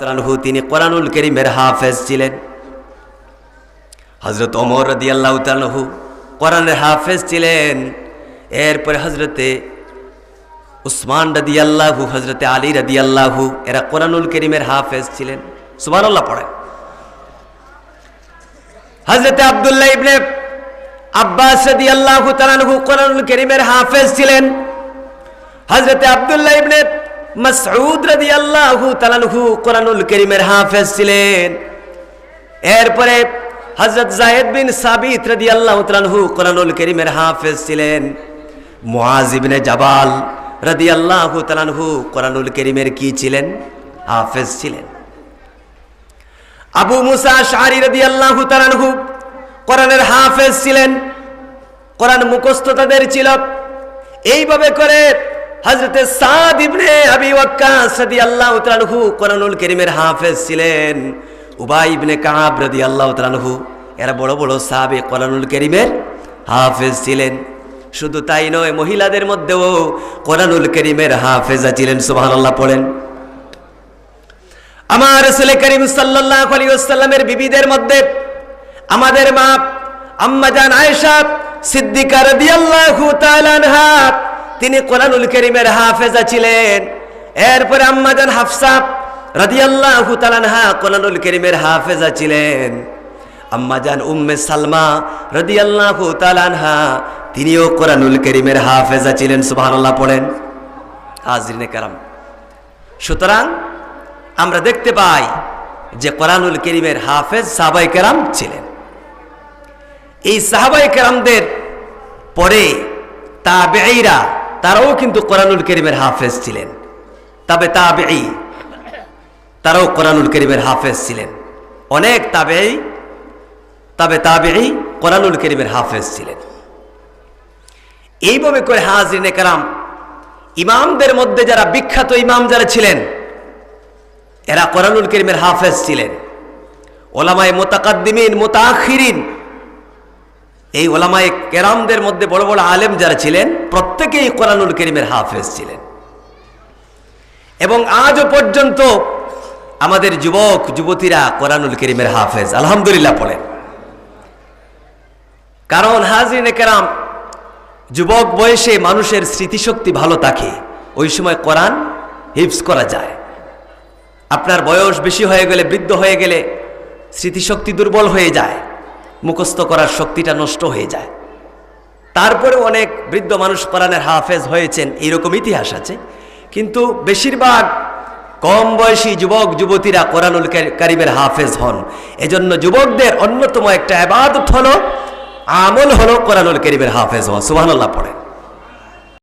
তাআলাহু তিনি কোরআনুল করিমের হাফেজ ছিলেন। হজরত ওমর রদি তালহু কোরআনের হাফেজ ছিলেন। এরপরে হজরতে উসমান রদি আল্লাহু হজরতে আলী রদি আল্লাহু এরা কোরআনুল করিমের হাফেজ ছিলেন। সুমান আল্লাহ পড়েন। হজরতে আবদুল্লাহ ইবনে আব্বাস রদি আল্লাহু তালানহু কোরআনুল করিমের হাফেজ ছিলেন। হজরতে আবদুল্লাহ ইবনে মাসউদ রাদিয়াল্লাহু তাআলাহু কোরআনুল কারীমের হাফেজ ছিলেন। এরপরে হযরত জায়েদ বিন সাবিত রাদিয়াল্লাহু তাআলাহু কোরআনুল কারীমের হাফেজ ছিলেন। মুআজ ইবনে জাবাল রাদিয়াল্লাহু তাআলাহু কোরআনুল কারীমের কি ছিলেন? হাফেজ ছিলেন। আবু মুসা আশআরি রাদিয়াল্লাহু তাআলাহু কোরআনের হাফেজ ছিলেন। কোরআন মুখস্থ তাদের ছিল। এইভাবে করে হজরতে সাদ ইবনে আবি ওয়াক্কাস রাদিয়াল্লাহু তাআলাহু কোরআনুল কারীমের হাফেজ ছিলেন। উবাই ইবনে কাব রাদিয়াল্লাহু তাআলাহু এরা বড় বড় সাহাবে কোরআনুল কারীমের হাফেজ ছিলেন। শুধু তাই নয়, মহিলাদের মধ্যেও কোরআনুল কারীমের হাফেজা ছিলেন, সুবহানাল্লাহ পড়েন। আমার রাসূল করিম সাল্লাল্লাহু আলাইহি ওয়াসাল্লামের বিবিদের মধ্যে আমাদের মা, আম্মা জান আয়েশা, সিদ্দিকা রাদিয়াল্লাহু তাআলা আনহা তিনি কোরআনুল কারীমের হাফেজা ছিলেন। এরপরে আম্মাজান হাফসা রাদিয়াল্লাহু তাআলা আনহা কোরআনুল কারীমের হাফেজা ছিলেন। আম্মাজান উম্মে সালমা রাদিয়াল্লাহু তাআলা আনহা তিনিও কোরআনুল কারীমের হাফেজা ছিলেন, সুবহানাল্লাহ পড়েন। হাজরিনে কারাম, সুতরাং আমরা দেখতে পাই যে কোরআনুল করিমের হাফেজ সাহাবাই কেরাম ছিলেন। এই সাহাবাই কেরামদের পরে তাবেঈরা তারাও কিন্তু কোরআনুল করিমের হাফেজ ছিলেন। তবে তাবেঈ, তারাও কোরআনুল করিমের হাফেজ ছিলেন। অনেক তাবেঈ, তবে তাবেঈ কোরআনুল করিমের হাফেজ ছিলেন। এইভাবে করে হাজরিনে কারাম, ইমামদের মধ্যে যারা বিখ্যাত ইমাম যারা ছিলেন, এরা কোরআনুল করিমের হাফেজ ছিলেন। ওলামায় মোতাকাদ্দিমিন মোতাখিরিন এই ওলামায় কেরামদের মধ্যে বড় বড় আলেম যারা ছিলেন, প্রত্যেকেই কোরআনুল করিমের হাফেজ ছিলেন। এবং আজও পর্যন্ত আমাদের যুবক, যুবতীরা কোরআনুল করিমের হাফেজ, আলহামদুলিল্লাহ পড়েন। কারণ হাজরিনে কেরাম, যুবক বয়সে মানুষের স্মৃতিশক্তি ভালো থাকে, ওই সময় কোরআন হিপস করা যায়। আপনার বয়স বেশি হয়ে গেলে, বৃদ্ধ হয়ে গেলে স্মৃতিশক্তি দুর্বল হয়ে যায়। মুখস্থ করার শক্তিটা নষ্ট হয়ে যায়। তারপরে অনেক বৃদ্ধ মানুষ কোরআনের হাফেজ হয়েছেন, এরকম ইতিহাস আছে। কিন্তু বেশিরভাগ কম বয়সী যুবক, যুবতীরা কোরআনুল কারিমের হাফেজ হন। এজন্য যুবকদের অন্যতম একটা আবাদত হলো, আমল হলো কোরআনুল কারিমের হাফেজ হওয়া। সুবাহ পড়েন।